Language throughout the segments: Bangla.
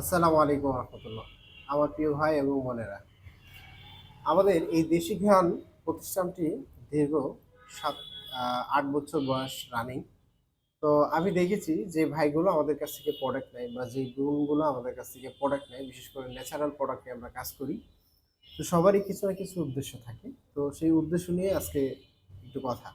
আসসালামু আলাইকুম রহমতুল্লাহ। আমার প্রিয় ভাই এবং বোনেরা, আমাদের এই দেশি ঘ্রাণ প্রতিষ্ঠানটি দীর্ঘ সাত আট বছর বয়স রানিং তো আমি দেখেছি যে ভাইগুলো আমাদের কাছ থেকে প্রোডাক্ট নেয় বা যে গুণগুলো আমাদের কাছ থেকে প্রোডাক্ট নেয়, বিশেষ করে ন্যাচারাল প্রোডাক্টে আমরা কাজ করি। তো সবারই কিছু না কিছু উদ্দেশ্য থাকে। তো সেই উদ্দেশ্য নিয়ে আজকে একটু কথা।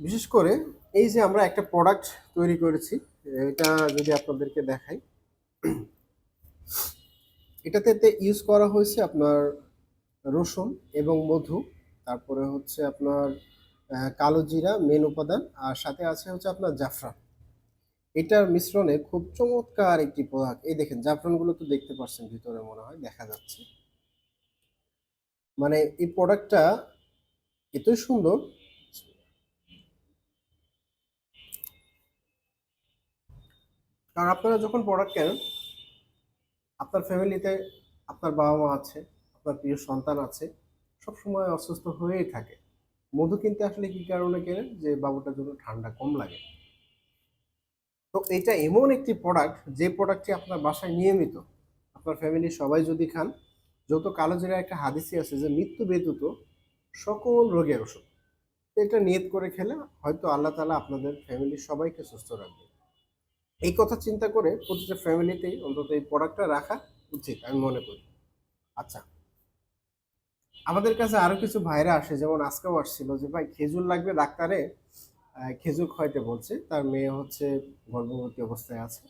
বিশেষ করে এই যে আমরা একটা প্রোডাক্ট তৈরি করেছি এটা যদি আপনাদেরকে দেখাই, এটাতে ইউজ করা হয়েছে আপনার রসুন এবং মধু, তারপরে হচ্ছে আপনার কালো জিরা মেন উপাদান, আর সাথে আছে হচ্ছে আপনার জাফরান। এটার মিশ্রণে খুব চমৎকার একটি প্রোডাক্ট। এই দেখেন, জাফরানগুলো তো দেখতে পাচ্ছেন, ভিতরে মনে হয় দেখা যাচ্ছে। মানে এই প্রোডাক্টটা এতই সুন্দর কারণ আপনারা যখন প্রোডাক্ট কেনেন, আপনার ফ্যামিলিতে আপনার বাবা মা আছে, আপনার প্রিয় সন্তান আছে সব সময় অসুস্থ হয়েই থাকে। মধু কিনতে আসলে কি কারণে কেনেন? যে বাবুটার জন্য ঠান্ডা কম লাগে। তো এটা এমন একটি প্রোডাক্ট যে প্রোডাক্টটি আপনার বাসায় নিয়মিত, আপনার ফ্যামিলির সবাই যদি খান যত কালো জিরা একটা হাদিসি আছে যে মৃত্যু ব্যতীত সকল রোগের ওষুধ। এটা নিয়ত করে খেলে হয়তো আল্লাহ তালা আপনাদের ফ্যামিলির সবাইকে সুস্থ রাখবে। এই কথা চিন্তা করে প্রতিটা ফ্যামিলিতেই অন্তত এই প্রোডাক্টটা রাখা উচিত, আমি মনে করি। আচ্ছা। আমাদের কাছে আরও কিছু ভাইরা আসে, যেমন আজকেও আসছিল যে, ভাই, খেজুর লাগবে ডাক্তারে? খেজুর খাইতে বলছে। তার মেয়ে হচ্ছে গর্ভবতী অবস্থায় আছে।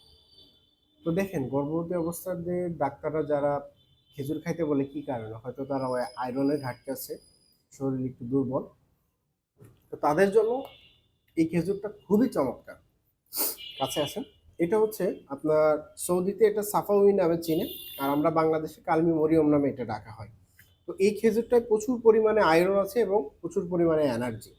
তো দেখেন, গর্ভবতী অবস্থাতে ডাক্তাররা যারা খেজুর খাইতে বলে কি কারণে? হয়তো তারা ওই আয়রনের ঘাটতি আছে, শরীর একটু দুর্বল। তো তাদের জন্য এই খেজুরটা খুবই চমৎকার। কাছে আসেন। এটা হচ্ছে আপনার সৌদিতে এটা সাফাউই নামে চিনে, আর আমরা বাংলাদেশে কালমি মরিয়ম নামে এটা ডাকা হয়। তো এই খেজুরটায় প্রচুর পরিমাণে আয়রন আছে এবং প্রচুর পরিমাণে এনার্জি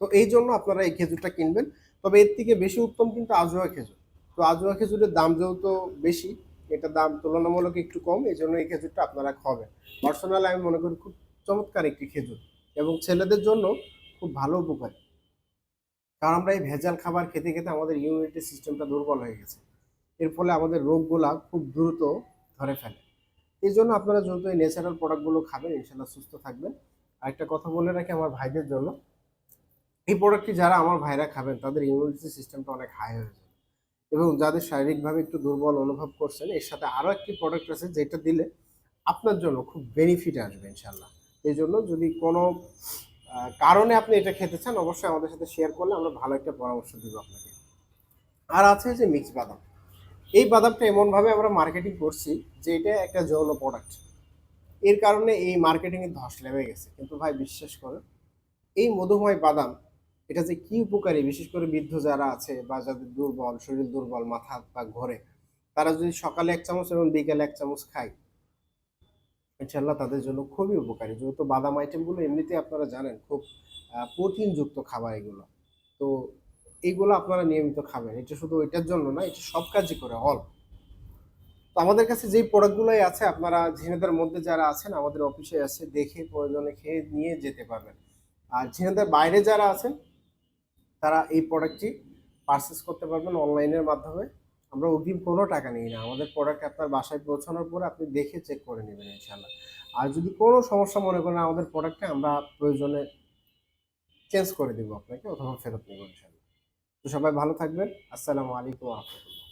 তো এই জন্য আপনারা এই খেজুরটা কিনবেন। তবে এর থেকে বেশি উত্তম কিন্তু আজোয়া খেজুর। তো আজোয়া খেজুরের দাম যেহেতু বেশি এটা দাম তুলনামূলক একটু কম, এই জন্য এই খেজুরটা আপনারা খাবেন পার্সোনালি আমি মনে করি খুব চমৎকার একটি খেজুর এবং ছেলেদের জন্য খুব ভালো উপকারী। কারণ আমরা এই ভেজাল খাবার খেতে খেতে আমাদের ইমিউনিটি সিস্টেমটা দুর্বল হয়ে গেছে। এর ফলে আমাদের রোগগুলা খুব দ্রুত ধরে ফেলে। এই জন্য আপনারা যত এই ন্যাচারাল প্রোডাক্টগুলো খাবেন ইনশাল্লাহ সুস্থ থাকবেন। আর একটা কথা বলে রাখি আমার ভাইদের জন্য। এই প্রোডাক্টটি যারা আমার ভাইরা খাবেন, তাদের ইমিউনিটি সিস্টেমটা অনেক হাই হয়ে যাবে। এবং যাদের শারীরিকভাবে একটু দুর্বল অনুভব করছেন, এর সাথে আরও একটি প্রোডাক্ট আছে যেটা দিলে আপনার জন্য খুব বেনিফিট আসবে ইনশাল্লাহ এই জন্য যদি কোনো কারণে আপনি এটা খেতে চান, অবশ্যই আমাদের সাথে শেয়ার করলে আমরা ভালো একটা পরামর্শ দিব আপনাকে। আর আছে যে মিক্স বাদাম। এই বাদামটা এমনভাবে আমরা মার্কেটিং করছি যে এটা একটা যৌন প্রোডাক্টের কারণে এই মার্কেটিংয়ে ধস লেগে গেছে। কিন্তু ভাই, বিশ্বাস করুন, এই মধুময় বাদাম, এটা যে কি উপকারী? বিশেষ করে বৃদ্ধ যারা আছে বা যাদের দুর্বল, শরীর দুর্বল, মাথা বা ঘরে, তারা যদি সকালে এক চামচ এবং বিকেলে এক চামচ খায় ইনশাল্লাহ তাদের জন্য খুবই উপকারী। যেহেতু বাদাম আইটেমগুলো এমনিতেই আপনারা জানেন, খুব প্রোটিনযুক্ত খাবার এগুলো। তো এইগুলো আপনারা নিয়মিত খাবেন। এটা শুধু এটার জন্য না, এটা সব কাজই করে অল তো আমাদের কাছে যেই প্রোডাক্টগুলোই আছে, আপনারা ঝিনেদার মধ্যে যারা আছেন, আমাদের অফিসে আছে দেখে, প্রয়োজনে খেয়ে নিয়ে যেতে পারবেন। আর ঝিনেদার বাইরে যারা আছেন, তারা এই প্রোডাক্টটি পারচেস করতে পারবেন অনলাইনের মাধ্যমে। আমরা অগ্রিম কোনো টাকা নিই না। আমাদের প্রোডাক্ট আপনার বাসায় পৌঁছানোর পর আপনি দেখে চেক করে নেবেন ইনশাল্লাহ আর যদি কোনো সমস্যা মনে করেন আমাদের প্রোডাক্টটা আমরা প্রয়োজনে চেঞ্জ করে দেবো আপনাকে অথবা ফেরত নেব ইনশাল্লাহ তো সবাই ভালো থাকবেন। আসসালামু আলাইকুম রহমতুল্লাহ।